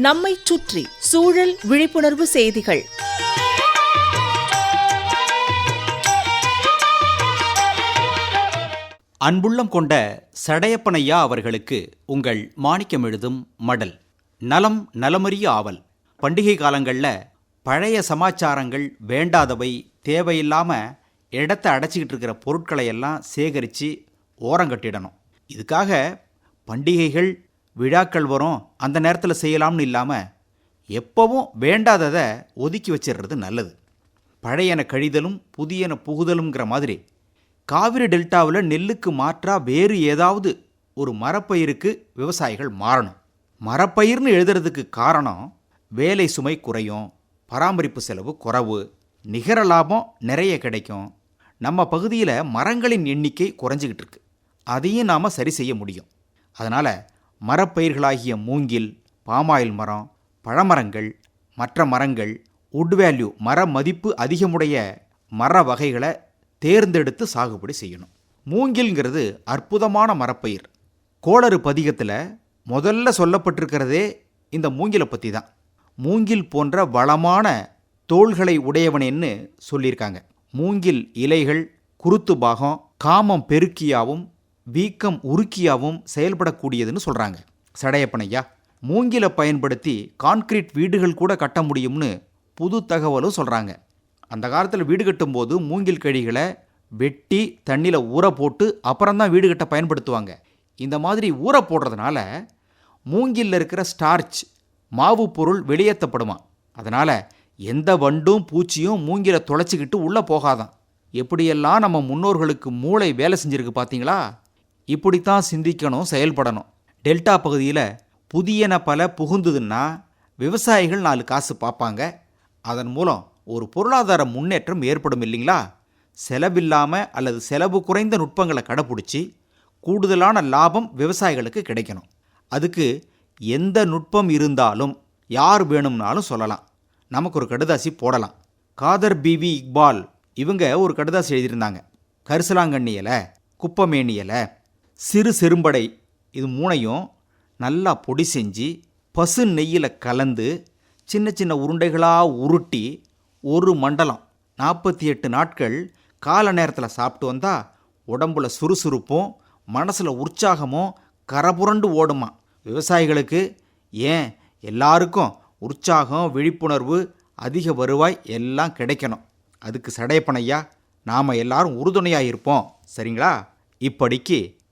நம்மைச் சுற்றி சூழல் விழிப்புணர்வு செய்திகள். அன்புள்ளம் கொண்ட சடையப்பனையா அவர்களுக்கு உங்கள் மாணிக்கம் எழுதும் மடல். நலம் நலமறிய ஆவல். பண்டிகை காலங்களில் பழைய சமாச்சாரங்கள் வேண்டாதவை தேவையில்லாமல் இடத்த அடைச்சிக்கிட்டு இருக்கிற பொருட்களை எல்லாம் சேகரித்து ஓரங்கட்டிடணும் இதுக்காக பண்டிகைகள் விழாக்கள் வரும் அந்த நேரத்தில் செய்யலாம்னு இல்லாமல் எப்போவும் வேண்டாததை ஒதுக்கி வச்சிடுறது நல்லது. பழையன கழிதலும் புதியன புகுதலுங்கிற மாதிரி காவிரி டெல்டாவில் நெல்லுக்கு மாற்றா வேறு ஏதாவது ஒரு மரப்பயிருக்கு விவசாயிகள் மாறணும். மரப்பயிர்னு எழுதுறதுக்கு காரணம் வேலை சுமை குறையும் பராமரிப்பு செலவு குறைவு நிகர லாபம் நிறைய கிடைக்கும். நம்ம பகுதியில் மரங்களின் எண்ணிக்கை குறைஞ்சிக்கிட்டு இருக்கு. அதையும் நாம் சரி செய்ய முடியும். அதனால் மரப்பயிர்களாகிய மூங்கில் பாமாயில் மரம் பழமரங்கள் மற்ற மரங்கள் உட் வேல்யூ மர மதிப்பு அதிகமுடைய மர வகைகளை தேர்ந்தெடுத்து சாகுபடி செய்யணும். மூங்கில்ங்கிறது அற்புதமான மரப்பயிர். கோளறு பதிகத்தில் முதல்ல சொல்லப்பட்டிருக்கிறதே இந்த மூங்கிலை பற்றி தான் மூங்கில் போன்ற வளமான தோள்களை உடையவனேன்னு சொல்லியிருக்காங்க. மூங்கில் இலைகள் குருத்து பாகம் காமம் பெருக்கியாவும் வீக்கம் உருக்கியாகவும் செயல்படக்கூடியதுன்னு சொல்கிறாங்க சடையப்பனையா மூங்கில பயன்படுத்தி கான்கிரீட் வீடுகள் கூட கட்ட முடியும்னு புது தகவலும் சொல்கிறாங்க அந்த காலத்தில் வீடு கட்டும்போது மூங்கில் கழிகளை வெட்டி தண்ணியில் ஊற போட்டு அப்புறம்தான் வீடு கட்ட பயன்படுத்துவாங்க. இந்த மாதிரி ஊற போடுறதுனால மூங்கிலில் இருக்கிற ஸ்டார்ச் மாவு பொருள் வெளியேற்றப்படுமா அதனால் எந்த வண்டும் பூச்சியும் மூங்கிலை தொலைச்சிக்கிட்டு உள்ளே போகாதான். எப்படியெல்லாம் நம்ம முன்னோர்களுக்கு மூளை வேலை செஞ்சுருக்கு பார்த்தீங்களா இப்படித்தான் சிந்திக்கணும் செயல்படணும். டெல்டா பகுதியில் புதியன பல புகுந்ததுன்னா விவசாயிகள் நாலு காசு பார்ப்பாங்க அதன் மூலம் ஒரு பொருளாதார முன்னேற்றம் ஏற்படும் இல்லைங்களா? செலவில்லாமல் அல்லது செலவு குறைந்த நுட்பங்களை கடைப்பிடிச்சி கூடுதலான லாபம் விவசாயிகளுக்கு கிடைக்கணும். அதுக்கு எந்த நுட்பம் இருந்தாலும் யார் வேணும்னாலும் சொல்லலாம். நமக்கு ஒரு கடுதாசி போடலாம். காதர் பிவி இக்பால் இவங்க ஒரு கடுதாசி எழுதியிருந்தாங்க. கரிசலாங்கண்ணி இலை குப்பமேனி இலை சிறு செரும்படை இது மூணையும் நல்லா பொடி செஞ்சு பசு நெய்யில் கலந்து சின்ன சின்ன உருண்டைகளாக உருட்டி ஒரு மண்டலம் நாற்பத்தி எட்டு நாட்கள் கால நேரத்தில் சாப்பிட்டு வந்தால் உடம்புல சுறுசுறுப்பும் மனசில் உற்சாகமும் கரபுரண்டு ஓடுமா. விவசாயிகளுக்கு ஏன்? எல்லாருக்கும் உற்சாகம் விழிப்புணர்வு அதிக வருவாய் எல்லாம் கிடைக்கணும். அதுக்கு சடையப்பனையா நாம் எல்லாரும் உறுதுணையாக இருப்போம். சரிங்களா? இப்படிக்கு